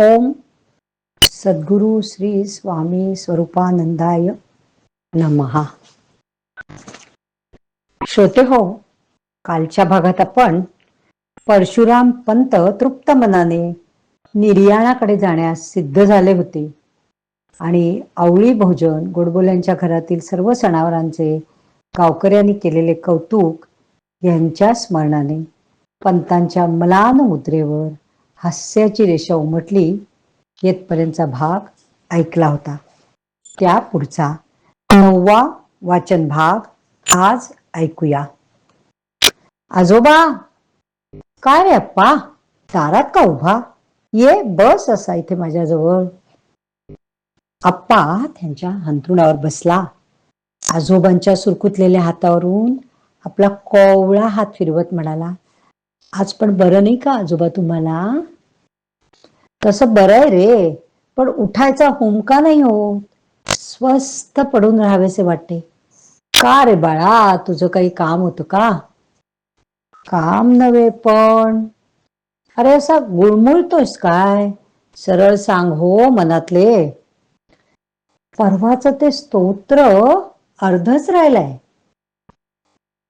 ओम सद्गुरु श्री स्वामी स्वरूपानंदाय नमहा श्रोते हो कालच्या भागात आपण परशुराम पंत तृप्त मनाने निर्याणाकडे जाण्यास सिद्ध झाले होते. आणि आवळी भोजन गोडबोल्यांच्या घरातील सर्व सणावरांचे गावकऱ्यांनी केलेले कौतुक यांच्या स्मरणाने पंतांच्या मलान मुद्रेवर हास्याची रेषा उमटली येथपर्यंतचा भाग ऐकला होता. त्या पुढचा नववा वाचन भाग आज ऐकूया. आजोबा! काय रे अप्पा? दारात का उभा? ये बस असा इथे माझ्याजवळ. अप्पा त्यांच्या हंतरुणावर बसला. आजोबांच्या सुरकुतलेल्या हातावरून आपला कोवळा हात फिरवत म्हणाला आज पण बरं नाही का आजोबा तुम्हाला? तसं बरं आहे रे पण उठायचा हुमका नाही हो. स्वस्थ पडून राहावेसे वाटते. का रे बाळा तुझं काही काम होतं का? काम नव्हे पण. अरे असा गुळमुळतोस काय? सरळ सांग हो मनातले. परवाच ते स्तोत्र अर्धच राहिलाय.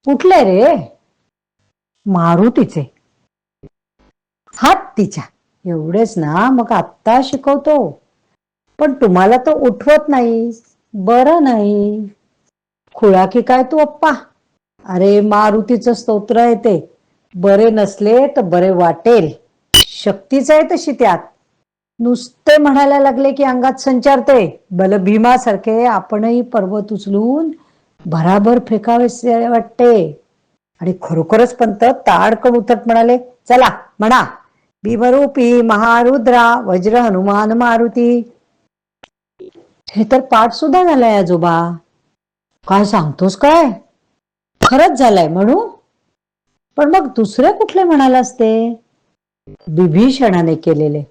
कुठले रे? मारुतीचे. हात तिच्या. एवढेच ना मग आत्ता शिकवतो. पण तुम्हाला तर उठवत नाही. बरं नाही. खुळा की काय तू अप्पा? अरे मारुतीचं स्तोत्र आहे ते. बरे नसले तर बरे वाटेल. शक्तीच आहे तशी त्यात. नुसते म्हणायला लागले की अंगात संचारते बल भीमासारखे आपणही पर्वत उचलून भराभर फेकावेसे वाटते. आणि खरोखरच पंत ताडकन उतरत म्हणाले चला म्हणा. भीमरूपी महारुद्रा वज्र हनुमान मारुती. हे तर पाठ सुद्धा झालाय आजोबा. काय सांगतोस काय? खरंच झालाय म्हणू? पण मग दुसरे कुठले म्हणाला असते बिभीषणाने केलेले.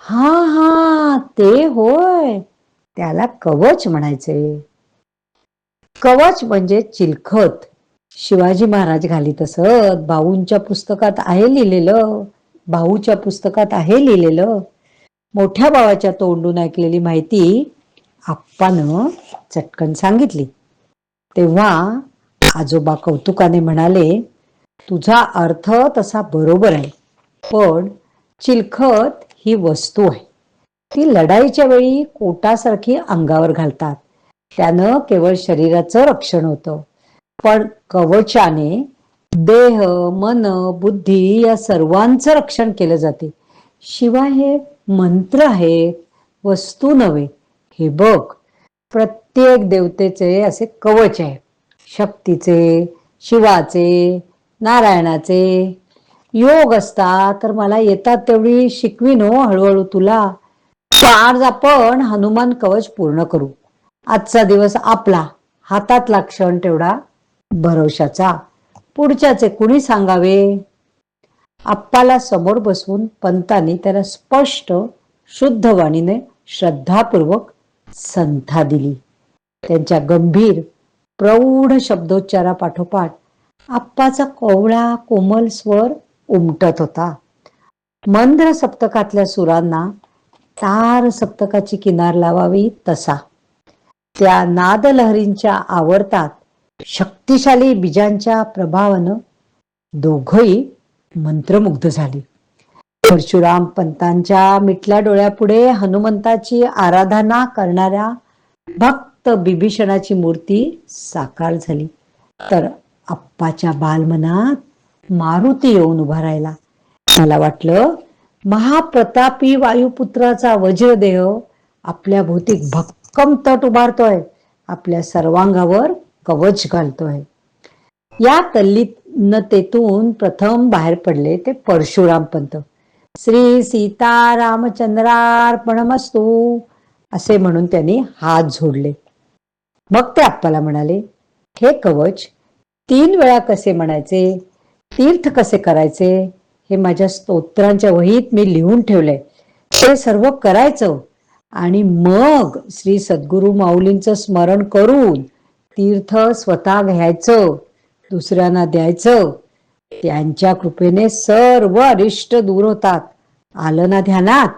हा हा ते होय. त्याला कवच म्हणायचे. कवच म्हणजे चिलखत. शिवाजी महाराज घालीत असत. भाऊंच्या पुस्तकात आहे लिहिलेलं. भाऊच्या पुस्तकात आहे लिहिलेलं. मोठ्या भावाच्या तोंडून ऐकलेली माहिती आप्पानं चटकन सांगितली. तेव्हा आजोबा कौतुकाने म्हणाले तुझा अर्थ तसा बरोबर आहे पण चिलखत ही वस्तू आहे. ती लढाईच्या वेळी कोटासारखी अंगावर घालतात. त्यानं केवळ शरीराचं रक्षण होतं पण कवचाने देह मन बुद्धी या सर्वांचं रक्षण केलं जाते. शिवाय हे मंत्र आहेत वस्तू नव्हे. हे बघ प्रत्येक देवतेचे असे कवच आहे शक्तीचे शिवाचे नारायणाचे. योग असतात तर मला येतात तेवढी शिकवीन हळूहळू तुला. आज आपण हनुमान कवच पूर्ण करू. आजचा दिवस आपला हातातला क्षण तेवढा भरोशाचा. पुढच्याचे कुणी सांगावे? आप्पाला समोर बसवून पंतांनी त्याला स्पष्ट शुद्ध वाणीने श्रद्धापूर्वक संथा दिली. त्यांच्या गंभीर प्रौढ शब्दोच्चारापाठोपाठ आप्पाचा कोवळा कोमल स्वर उमटत होता. मंद्र सप्तकातल्या सुरांना तार सप्तकाची किनार लावावी तसा. त्या नादलहरींच्या आवर्तात शक्तिशाली बीजांच्या प्रभावानं दोघही मंत्रमुग्ध झाली. परशुराम पंतांच्या मिटल्या डोळ्यापुढे हनुमंताची आराधना करणाऱ्या भक्त बिभीषणाची मूर्ती साकार झाली. तर आप्पाच्या बालमनात मारुती येऊन उभा राहिला. मला वाटलं महाप्रतापी वायुपुत्राचा वज्रदेह आपल्या भौतिक भक्कम तट उभारतोय. आपल्या सर्वांगावर कवच घालतोय. या तल्लीनतेतून प्रथम बाहेर पडले ते परशुराम पंत. श्री सीतारामचंद्रार्पणमस्तू असे म्हणून त्यांनी हात झोडले मग ते आप्पाला म्हणाले हे कवच तीन वेळा कसे म्हणायचे तीर्थ कसे करायचे हे माझ्या स्तोत्रांच्या वहीत मी लिहून ठेवलंय. ते सर्व करायचं आणि मग श्री सद्गुरु माऊलींचं स्मरण करून तीर्थ स्वतः घ्यायचं दुसऱ्यांना द्यायचं. त्यांच्या कृपेने सर्व अरिष्ट दूर होतात. आलं ना ध्यानात?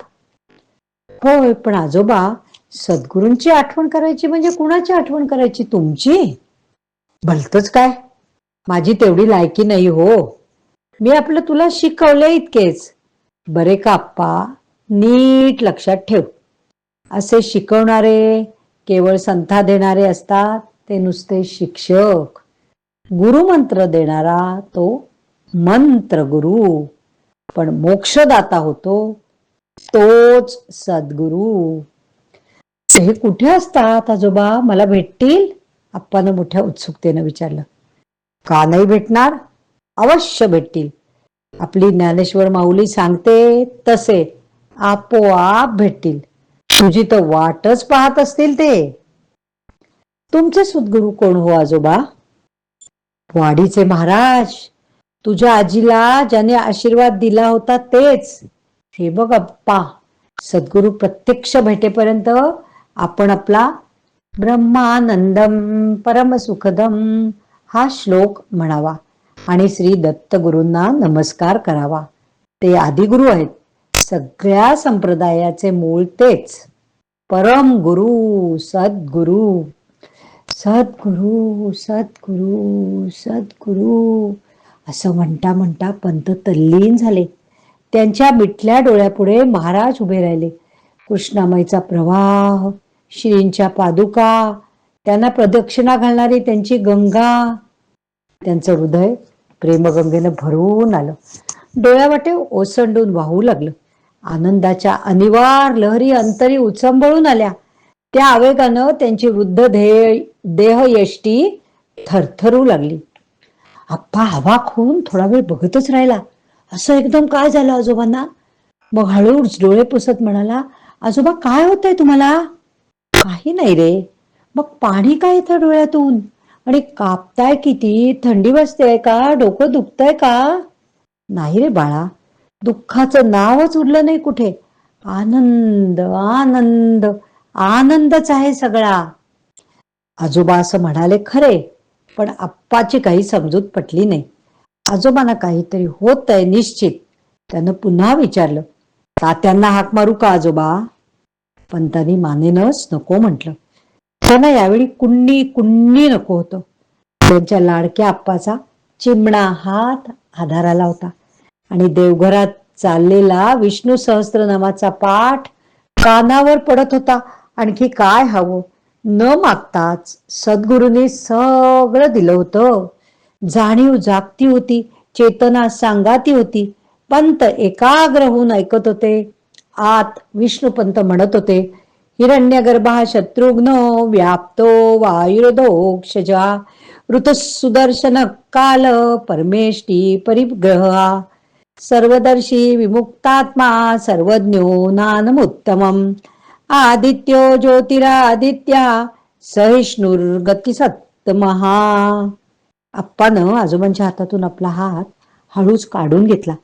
होय पण आजोबा सद्गुरूंची आठवण करायची म्हणजे कुणाची आठवण करायची? तुमची? भलतच काय? माझी तेवढी लायकी नाही हो. मी आपलं तुला शिकवलं इतकेच. बरे का आप्पा? नीट लक्षात ठेव. असे शिकवणारे केवळ संथा देणारे असतात. ते नुसते शिक्षक. गुरुमंत्र देणारा तो मंत्र गुरु. पण मोक्षदाता होतो तोच सद्गुरु. हे कुठे असतात आजोबा? मला भेटतील? आप्पानं मोठ्या उत्सुकतेनं विचारलं. का नाही भेटणार? अवश्य भेटतील. आपली ज्ञानेश्वर माऊली सांगते तसे आपोआप भेटतील. तुझी तर वाटच पाहत असतील ते. तुमचे सद्गुरू कोण हो आजोबा? वाडीचे महाराज तुझ्या आजीला ज्याने आशीर्वाद दिला होता तेच. हे बघ अप्पा सद्गुरू प्रत्यक्ष भेटेपर्यंत आपण आपला ब्रह्मानंदम परमसुखदम हा श्लोक म्हणावा आणि श्री दत्तगुरूंना नमस्कार करावा. ते आदिगुरु आहेत. सगळ्या संप्रदायाचे मूळ तेच. परम गुरु सद्गुरु. सद्गुरु सद्गुरु सद्गुरु. असं म्हणता म्हणता पंत तल्लीन झाले. त्यांच्या मिटल्या डोळ्यापुढे महाराज उभे राहिले. कृष्णामाईचा प्रवाह श्रींच्या पादुका त्यांना प्रदक्षिणा घालणारी त्यांची गंगा. त्यांचं हृदय प्रेमगंगेनं भरून आलं. डोळ्यावाटे ओसंडून वाहू लागलं. आनंदाच्या अनिवार लहरी अंतरी उचंबळून आल्या. त्या आवेगानं त्यांची वृद्ध देह देहयष्टी थरथरू लागली. आप्पा हवाक होऊन थोडा वेळ बघतच राहिला. असं एकदम काय झालं आजोबांना? मग हळूच डोळे पुसत म्हणाला आजोबा काय होतंय तुम्हाला? काही नाही रे. मग पाणी काय येतं डोळ्यातून? आणि कापताय किती? थंडी वाजते का? डोकं दुखतंय का? नाही रे बाळा. दुःखाचं नावच उरलं नाही कुठे. आनंद आनंद. आनंदच आहे सगळा. आजोबा असं म्हणाले खरे पण आप्पाची काही समजूत पटली नाही. आजोबांना काहीतरी होत आहे निश्चित. त्यानं पुन्हा विचारलं तात्यांना हाक मारू का आजोबा? पंतांनी मानेनच नको म्हटलं. त्यांना यावेळी कुण्णी कुण्णी नको होतं. त्यांच्या लाडक्या आप्पाचा चिमणा हात आधाराला होता आणि देवघरात चाललेला विष्णू सहस्त्रनामाचा पाठ कानावर पडत होता. आणखी काय हवं? न मागताच सद्गुरूंनी सगळं दिलं होतं. जाणीव जागती होती चेतना सांगाती होती. पंत एकाग्र होऊन ऐकत होते. आत विष्णुपंत म्हणत होते हिरण्यगर्भा शत्रुघ्न व्याप्तो वायुर्दोक्षजा ऋतुसुदर्शन काल परमेष्टी परिग्रहा. सर्वदर्शी विमुक्तात्मा सर्वज्ञो नानमुत्तमम्. आदित्यो ज्योतिरादित्या सहिष्णुर्गती सत्तमहा आप्पानं आजोबांच्या हातातून आपला हात हळूच काढून घेतला.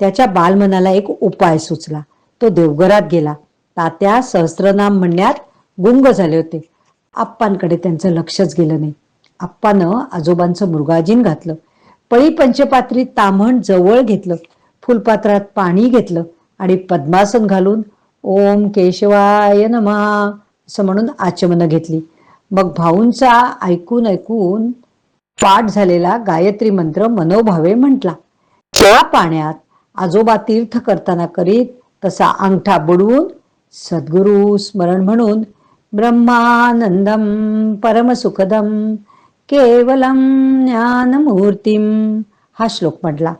त्याच्या बालमनाला एक उपाय सुचला. तो देवघरात गेला. तात्या सहस्त्रनाम म्हणण्यात गुंग झाले होते. आप्पांकडे त्यांचं लक्षच गेलं नाही. आप्पानं आजोबांचं मृगाजीन घातलं. पळी पंचपात्री ताम्हण जवळ घेतलं. फुलपात्रात पाणी घेतलं आणि पद्मासन घालून ओम केशवाय नमः असं म्हणून आचमनं घेतली. मग भाऊंचा ऐकून ऐकून पाठ झालेला गायत्री मंत्र मनोभावे म्हटला. त्या पाण्यात आजोबा तीर्थ करताना करीत तसा अंगठा बुडवून सद्गुरु स्मरण म्हणून ब्रह्मानंदम परमसुखदम केवलम ज्ञानमूर्तीम हा श्लोक म्हटला.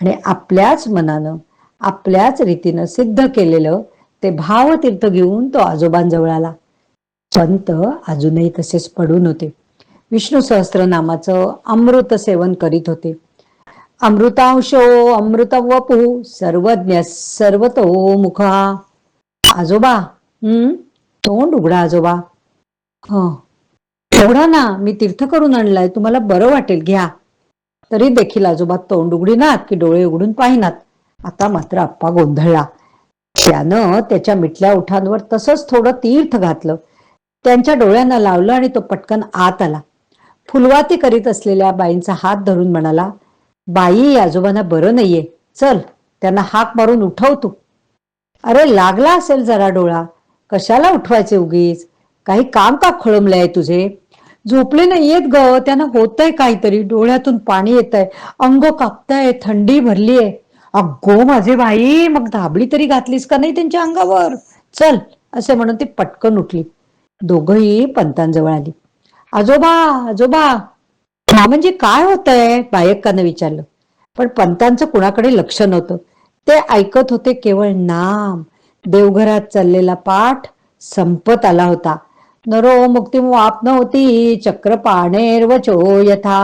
आणि आपल्याच मनानं आपल्याच रीतीनं सिद्ध केलेलं ते भावतीर्थ घेऊन तो आजोबांजवळ आला पंत अजूनही तसेच पडून होते. विष्णू सहस्त्रनामाचं अमृत सेवन करीत होते. अमृतांशो अमृत वपू सर्वज्ञ सर्वतो मुखा. आजोबा हम्म तोंड उघडा आजोबा. ह. एवढा ना मी तीर्थ करून आणलाय तुम्हाला बरं वाटेल घ्या. तरी देखील आजोबा तोंड उघडीनात की डोळे उघडून पाहिनात. आता मात्र आप्पा गोंधळला. त्यानं त्याच्या मिटल्या उठांवर तसंच थोडं तीर्थ घातलं. त्यांच्या डोळ्यांना लावलं आणि तो पटकन आत आला. फुलवाती करीत असलेल्या बाईंचा हात धरून म्हणाला बाई आजोबांना बरं नाहीये. चल त्यांना हाक मारून उठव तू. अरे लागला असेल जरा डोळा. कशाला उठवायचे उगीच? काही काम का खोळंबलंय तुझे? झोपले नाहीयेत ग. त्यांना होतंय काहीतरी. डोळ्यातून पाणी येत आहे अंग कापताय. थंडी भरलीये. अगो माझे बाई मग धाबळी तरी घातलीस का नाही त्यांच्या अंगावर? चल असे म्हणून ती पटकन उठली. दोघही पंतांजवळ आली. आजोबा आजोबा हा म्हणजे काय होतंय? बायकानं विचारलं. पण पंतांचं कुणाकडे लक्ष नव्हतं. ते ऐकत होते केवळ नाम. देवघरात चाललेला पाठ संपत आला होता. नरो मुक्ती होती चक्र पाणेर्वचो यथा।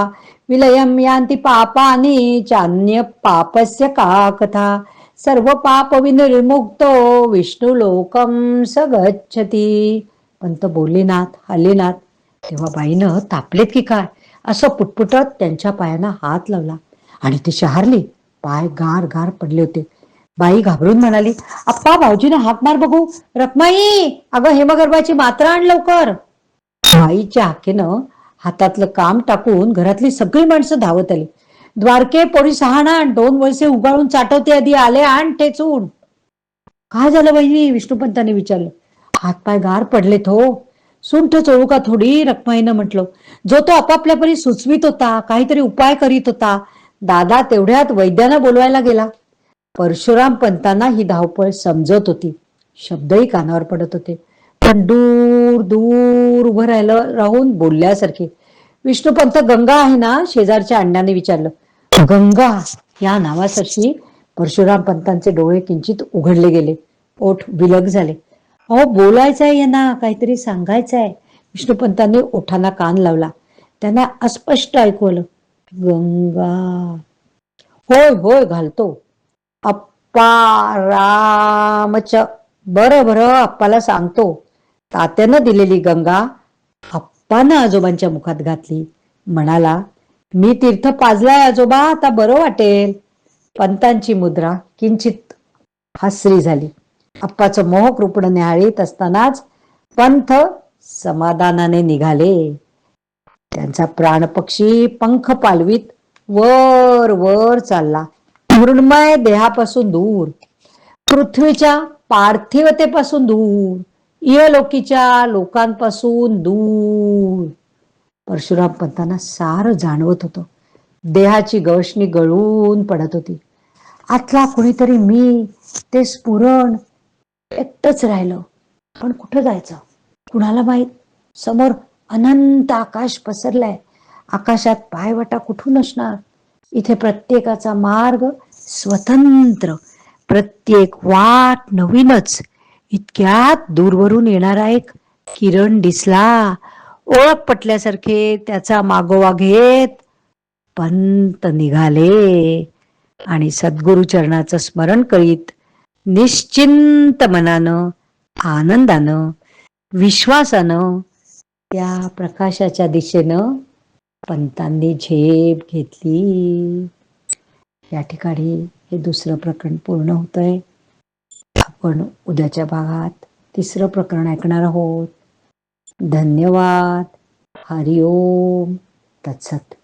विलयम यांती पापानी चान्य पापस्य का कथा। सर्व पाप विनिर्मुक्तो विष्णू लोकम स पंत बोलीनाथ हल्लीनाथ तेव्हा बाईनं तापलेत की काय? असं पुटपुटत त्यांच्या पायांना हात लावला आणि ती शहारली पाय गार गार पडले होते. बाई घाबरून म्हणाली आप्पा भाऊजीने हाक मार बघू. रखमाई अगं हेमगर्भाची मात्रा आण लवकर. बाईच्या हाकेनं हातातलं काम टाकून घरातली सगळी माणसं धावत आली. द्वारके पोरी सहाणा आण दोन वळसे उगाळून चाटवते आधी आले आण ठेचून काय झालं बहिणी विष्णुपंतांनी विचारलं. हातपाय गार पडलेत हो. सुंठ चोळू का थोडी? रखमाईनं म्हटलं. जो तो आपापल्या परी सुचवित होता काहीतरी उपाय करीत होता दादा तेवढ्यात वैद्यानं बोलवायला गेला. परशुराम पंतांना ही धावपळ समजत होती. शब्दही कानावर पडत होते. पण दूर दूर उभं राहिलं राहून बोलल्यासारखे. विष्णुपंत गंगा आहे ना? शेजारच्या अण्णाने विचारलं. गंगा या नावासाठी परशुराम पंतांचे डोळे किंचित उघडले गेले. ओठ विलग झाले. अहो बोलायचंय यांना काहीतरी सांगायचंय. विष्णुपंतांनी ओठांना कान लावला. त्यांना अस्पष्ट ऐकू आलं. गंगा. होय होय घालतो. अप्पा रामच बरं बरं अप्पाला सांगतो. तात्यानं दिलेली गंगा अप्पानं आजोबांच्या मुखात घातली. म्हणाला मी तीर्थ पाजलाय आजोबा आता बरं वाटेल. पंतांची मुद्रा किंचित हसरी झाली. अप्पाचं मोहक रुपण न्याहाळीत असतानाच पंथ समाधानाने निघाले. त्यांचा प्राणपक्षी पंख पालवीत वर वर चालला. मृण्मय देहापासून दूर पृथ्वीच्या पार्थिवतेपासून दूर इयलोकीच्या लोकांपासून दूर. परशुराम पंतांना सारं जाणवत होतं. देहाची गवशणी गळून पडत होती. आतला कुणीतरी मी ते स्फुरण एकटच राहिलं. पण कुठं जायचं? कुणाला माहीत? समोर अनंत आकाश पसरलाय. आकाशात पायवाटा कुठून असणार? इथे प्रत्येकाचा मार्ग स्वतंत्र. प्रत्येक वाट नवीनच. इतक्यात दूरवरून येणारा एक किरण दिसला. ओळख पटल्यासारखे त्याचा मागोवा घेत पंत निघाले. आणि सद्गुरु चरणाचं स्मरण करीत निश्चिंत मनानं आनंदानं विश्वासानं त्या प्रकाशाच्या दिशेनं पंतांनी झेप घेतली. या ठिकाणी हे दुसरं प्रकरण पूर्ण होतंय. आपण उद्याच्या भागात तिसरं प्रकरण ऐकणार आहोत. धन्यवाद. हरिओम. तत्सत.